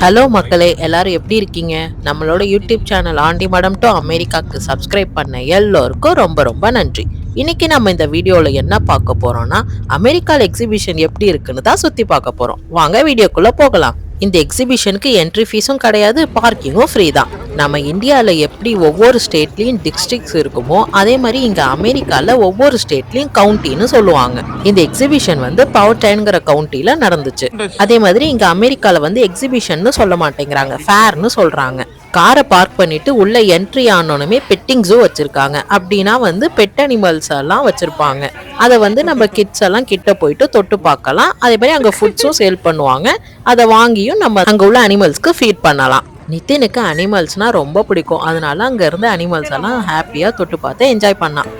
Hello மக்களே எல்லாரும் எப்படி இருக்கீங்க? நம்மளோட யூடியூப் சேனல் ஆண்டி மடம் டு அமெரிக்காவுக்கு சப்ஸ்கிரைப் பண்ண எல்லோருக்கும் ரொம்ப ரொம்ப நன்றி. இன்னைக்கு நம்ம இந்த வீடியோவில் என்ன பார்க்க போறோம்னா அமெரிக்கால எக்ஸிபிஷன் எப்படி இருக்குன்னு தான் சுற்றி பார்க்க போறோம். வாங்க வீடியோக்குள்ளே போகலாம். இந்த எக்ஸிபிஷனுக்கு என்ட்ரி ஃபீஸும் கிடையாது பார்க்கிங்கும் ஃப்ரீ தான். நம்ம இந்தியாவில் எப்படி ஒவ்வொரு ஸ்டேட்லேயும் டிஸ்ட்ரிக்ட்ஸ் இருக்குமோ அதே மாதிரி இங்கே அமெரிக்காவில் ஒவ்வொரு ஸ்டேட்லேயும் கவுண்டின்னு சொல்லுவாங்க. இந்த எக்ஸிபிஷன் வந்து பவர் டைன்கிற கவுண்டியில் நடந்துச்சு. அதே மாதிரி இங்கே அமெரிக்காவில் வந்து எக்ஸிபிஷன்னு சொல்ல மாட்டேங்கிறாங்க. ஃபேர்னு சொல்கிறாங்க காரை பார்க் பண்ணிட்டு உள்ள என்ட்ரி ஆனோனுமே பெட்டிங் ஜூ வச்சிருக்காங்க. அப்படின்னா வந்து பெட் அனிமல்ஸ் எல்லாம் வச்சிருப்பாங்க. அதை வந்து நம்ம கிட்ஸ் எல்லாம் கிட்ட போயிட்டு தொட்டு பார்க்கலாம். அதே மாதிரி அங்கே ஃபுட்ஸும் சேல் பண்ணுவாங்க. அதை வாங்கியும் நம்ம அங்கே உள்ள அனிமல்ஸ்க்கு ஃபீட் பண்ணலாம். நிதினுக்கு அனிமல்ஸ்னால் ரொம்ப பிடிக்கும். அதனால அங்கே இருந்த அனிமல்ஸ் எல்லாம் ஹாப்பியாக தொட்டு பார்த்து என்ஜாய் பண்ணான்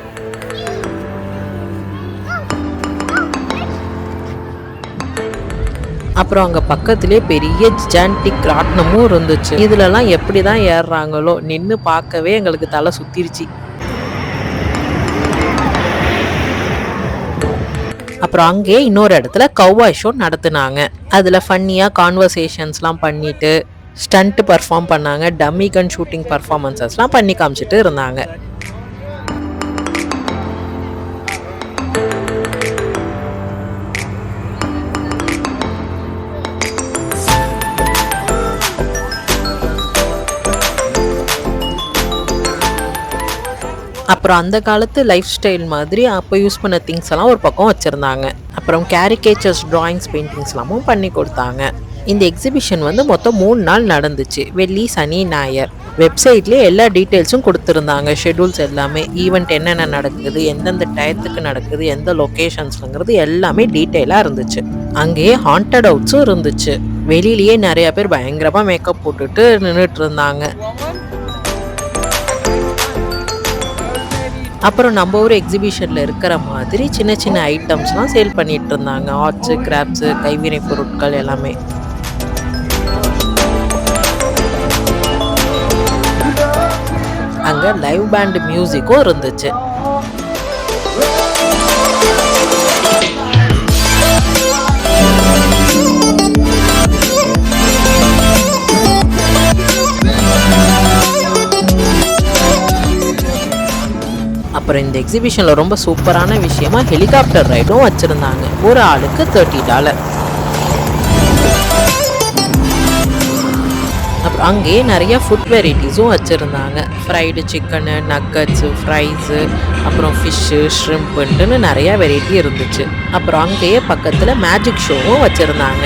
அப்புறம் அங்கே பக்கத்துலேயே பெரிய ஜான்டிக் ராட்னமும் இருந்துச்சு. இதுலலாம் எப்படி தான் ஏறுறாங்களோ நின்று பார்க்கவே எங்களுக்கு தலை சுற்றிருச்சு அப்புறம் அங்கேயே இன்னொரு இடத்துல கவ்வாய் ஷோ நடத்துனாங்க. அதில் ஃபன்னியாக கான்வர்சேஷன்ஸ்லாம் பண்ணிட்டு ஸ்டண்ட் பர்ஃபார்ம் பண்ணாங்க டம்மி கன் ஷூட்டிங் பர்ஃபார்மன்சஸ்லாம் பண்ணி காமிச்சிட்டு இருந்தாங்க. அப்புறம் அந்த காலத்து லைஃப் ஸ்டைல் மாதிரி அப்போ யூஸ் பண்ண திங்ஸ் எல்லாம் ஒரு பக்கம் வச்சுருந்தாங்க. அப்புறம் கேரிகேச்சர்ஸ் ட்ராயிங்ஸ் பெயிண்டிங்ஸ்லாமும் பண்ணி கொடுத்தாங்க. இந்த எக்ஸிபிஷன் வந்து மொத்தம் மூணு நாள் நடந்துச்சு. வெள்ளி சனி ஞாயர் வெப்சைட்லேயே எல்லா டீட்டெயில்ஸும் கொடுத்துருந்தாங்க. ஷெட்யூல்ஸ் எல்லாமே. ஈவெண்ட் என்னென்ன நடக்குது எந்தெந்த டயத்துக்கு நடக்குது எந்த லொக்கேஷன்ஸ்ங்கிறது எல்லாமே டீட்டெயிலாக இருந்துச்சு. அங்கேயே ஹாண்டட் அவுட்ஸும் இருந்துச்சு. வெளியிலேயே நிறைய பேர் பயங்கரமாக மேக்கப் போட்டுட்டு நின்றுட்டு இருந்தாங்க அப்புறம் நம்ம ஊர் எக்ஸிபிஷனில் இருக்கிற மாதிரி சின்ன சின்ன ஐட்டம்ஸ்லாம் சேல் பண்ணிகிட்டு இருந்தாங்க ஆர்ட்ஸு கிராஃப்ட்ஸு கைவினை பொருட்கள் எல்லாமே. அங்கே லைவ் பேண்ட் மியூசிக்கும் இருந்துச்சு. அப்புறம் இந்த எக்ஸிபிஷனில் ரொம்ப சூப்பரான விஷயமா ஹெலிகாப்டர் ரைடும் வச்சுருந்தாங்க. ஒரு ஆளுக்கு தேர்ட்டி டாலர் அப்புறம் அங்கேயே நிறையா ஃபுட் வெரைட்டிஸும் வச்சுருந்தாங்க. ஃப்ரைடு சிக்கனு நக்கட்ஸு ஃப்ரைஸு அப்புறம் ஃபிஷ்ஷு ஷ்ரிம்ப்புன்ட்டுன்னு நிறையா வெரைட்டி இருந்துச்சு. அப்புறம் அங்கேயே பக்கத்தில் மேஜிக் ஷோவும் வச்சுருந்தாங்க.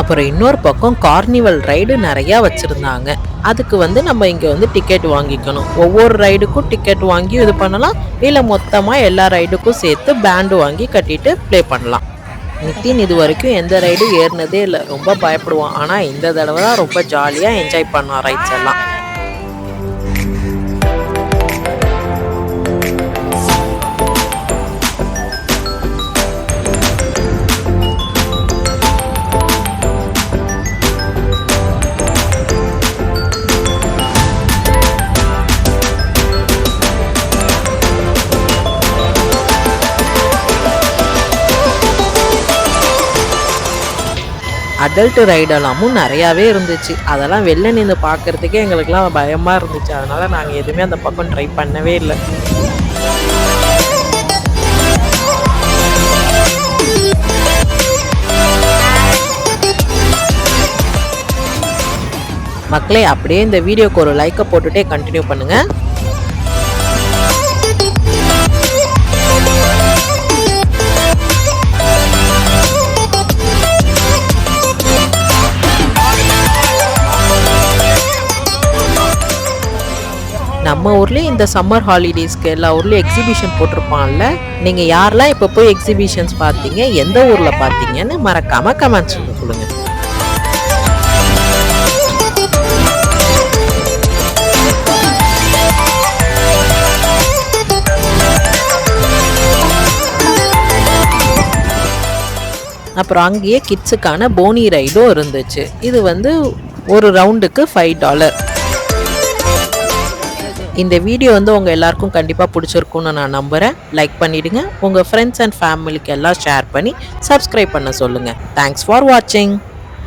அப்புறம் இன்னொரு பக்கம் கார்னிவல் ரைடு நிறையா வச்சுருந்தாங்க. அதுக்கு வந்து நம்ம இங்கே வந்து டிக்கெட் வாங்கிக்கணும். ஒவ்வொரு ரைடுக்கும் டிக்கெட் வாங்கி இது பண்ணலாம். இல்லை மொத்தமாக எல்லா ரைடுக்கும் சேர்த்து பேண்டு வாங்கி கட்டிட்டு ப்ளே பண்ணலாம். நித்தின் இது வரைக்கும் எந்த ரைடும் ஏறினதே இல்லை. ரொம்ப பயப்படுவான். ஆனால் இந்த தடவை தான் ரொம்ப ஜாலியாக என்ஜாய் பண்ணான் ரைட்ஸ் எல்லாம். அடல்ட் ரைடெல்லாமும் நிறையாவே இருந்துச்சு. அதெல்லாம் வெளில நின்று பார்க்கறதுக்கே எங்களுக்குலாம் பயமாக இருந்துச்சு. அதனால் நாங்கள் எதுவுமே அந்த பக்கம் ட்ரை பண்ணவே இல்லை. மக்களே அப்படியே இந்த வீடியோக்கு ஒரு லைக்கை போட்டுட்டே கண்டினியூ பண்ணுங்கள் நம்ம ஊர்லேயும் இந்த சம்மர் ஹாலிடேஸ்க்கு எல்லா ஊர்லேயும் எக்ஸிபிஷன் போட்டிருப்பான்ல. நீங்கள் யாரெல்லாம் இப்போ போய் எக்ஸிபிஷன்ஸ் பார்த்தீங்க எந்த ஊரில் பார்த்தீங்கன்னு மறக்காமல் கமெண்ட்ஸ் சொல்லுங்கள் அப்புறம் அங்கேயே கிட்ஸுக்கான போனி ரைடும் இருந்துச்சு. இது வந்து ஒரு ரவுண்டுக்கு ஃபைவ் டாலர் இந்த வீடியோ வந்து உங்கள் எல்லாருக்கும் கண்டிப்பாக பிடிச்சிருக்கும்னு நான் நம்புகிறேன் லைக் பண்ணிவிடுங்க உங்கள் ஃப்ரெண்ட்ஸ் அண்ட் ஃபேமிலிக்கு எல்லாம் ஷேர் பண்ணி சப்ஸ்கிரைப் பண்ண சொல்லுங்கள் தேங்க்ஸ் ஃபார் வாட்சிங்